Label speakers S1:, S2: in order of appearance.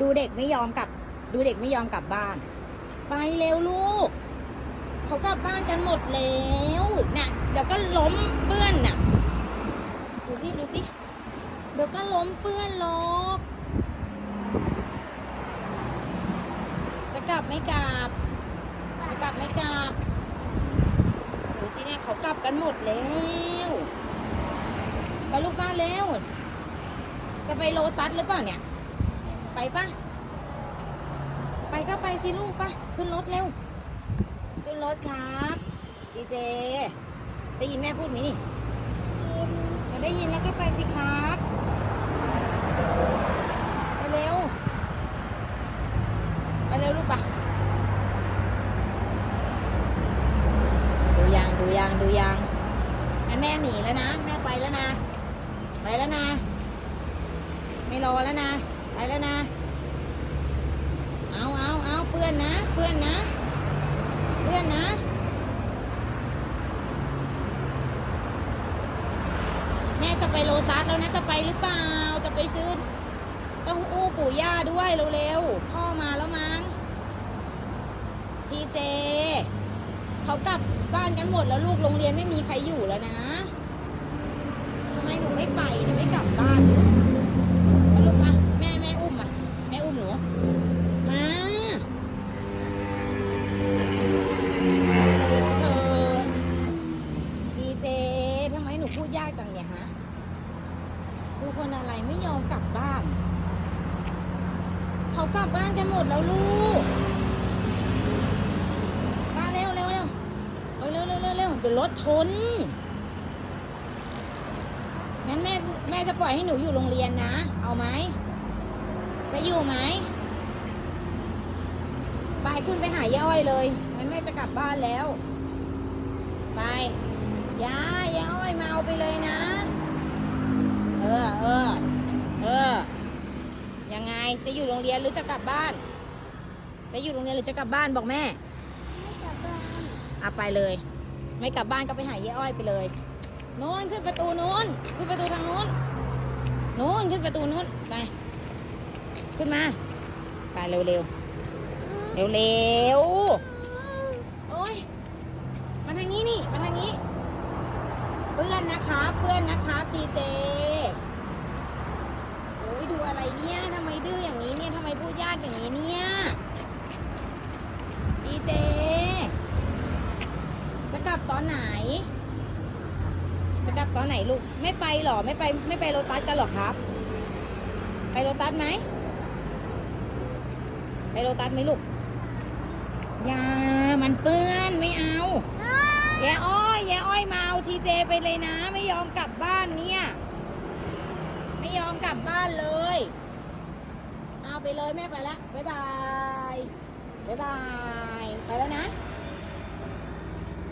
S1: ดูเด็กไม่ยอมกลับ ดูเด็กไม่ยอมกลับบ้าน ไปเร็วลูก เขากลับบ้านกันหมดแล้วน่ะเดี๋ยวก็ล้มเปื้อนน่ะ ดูสิดูสิเดี๋ยวก็ล้มเปื้อนหรอจะกลับไม่กลับ จะกลับไม่กลับ ดูสิเนี่ยเขากลับกันหมดแล้วไปลูกบ้านแล้ว จะไปโลตัสหรือเปล่าเนี่ย ไปปะไปก็ไปสิลูกปะขึ้นรถเร็ว ขึ้นรถครับดีเจ ได้ยินแม่พูดไหมนี่จะได้ยินแล้วก็ไปสิครับไปเร็วไปเร็วลูกปะดูยางดูยางดูยางงั้นแม่หนีแล้วนะ แม่ไปแล้วนะ ไปแล้วนะ ไม่รอแล้วนะ ไปแล้วนะ เอาเอาเอาเปื้อนนะ เปื้อนนะ เปื้อนนะ แม่จะไปโลตัสแล้วนะ จะไปหรือเปล่า จะไปซื้อต้าหู้ปู่ย่าด้วยเร็วๆ พ่อมาแล้วมั้ง ทีเจ เขากลับบ้านกันหมดแล้วลูกโรงเรียนไม่มีใครอยู่แล้วนะทำไมหนูไม่ไปหนูไม่กลับบ้านลูกาลูกมาแม่แม่อุ้มอะแม่อุ้มหนู มาเออดีเจทำไมหนูพูดยากจังเนี่ยฮะ คือคนอะไรไม่ยอมกลับบ้าน เขากลับบ้านกันหมดแล้วลูก มาเร็วเร็วเร็วเร็วเร็วเร็วเร็วเดี๋ยวรถชน งั้นแม่แม่จะปล่อยให้หนูอยู่โรงเรียนนะ เอาไหม จะอยู่ไหมไปขึ้นไปหาย่าอ้อยเลย งั้นแม่จะกลับบ้านแล้ว ไปย่าย่าอ้อยมาเอาไปเลยนะ ออเออ เออ ยังไง จะอยู่โรงเรียนหรือจะกลับบ้าน จะอยู่โรงเรียนหรือจะกลับบ้านบอกแม่ กลับบ้านอะไปเลย ไม่กลับบ้านก็ไปหาย่าอ้อยไปเลยโน้นขึ้นประตูโน้นขึ้นประตูทางโน้นโน้นขึ้นประตูโน้นไป ขึ้นมา ไปเร็วเร็วเร็วเร็วโอ้ยมาทางนี้นี่มาทางนี้ เพื่อนนะคะเพื่อนนะคะพีเจโอ้ยดูอะไรเนี่ยทำไมดื้ออย่างนี้เนี่ยทำไมพูดยากอย่างนี้เนี่ยพีเจจะกลับตอนไหนจะกลับตอนไหนลูกไม่ไปหรอไม่ไปไม่ไปโรตัสกันหรอครับ ไปโรตัสไหมไปโรตัสไหมลูก อย่า มันเปื้อนไม่เอาแย่อ้อยแย่ อ้อยมาเอาทีเจไปเลยนะ ไม่ยอมกลับบ้านเนี่ย ไม่ยอมกลับบ้านเลย เอาไปเลยแม่ไปละบ๊ายบายบ๊ายบาย ไปแล้วนะ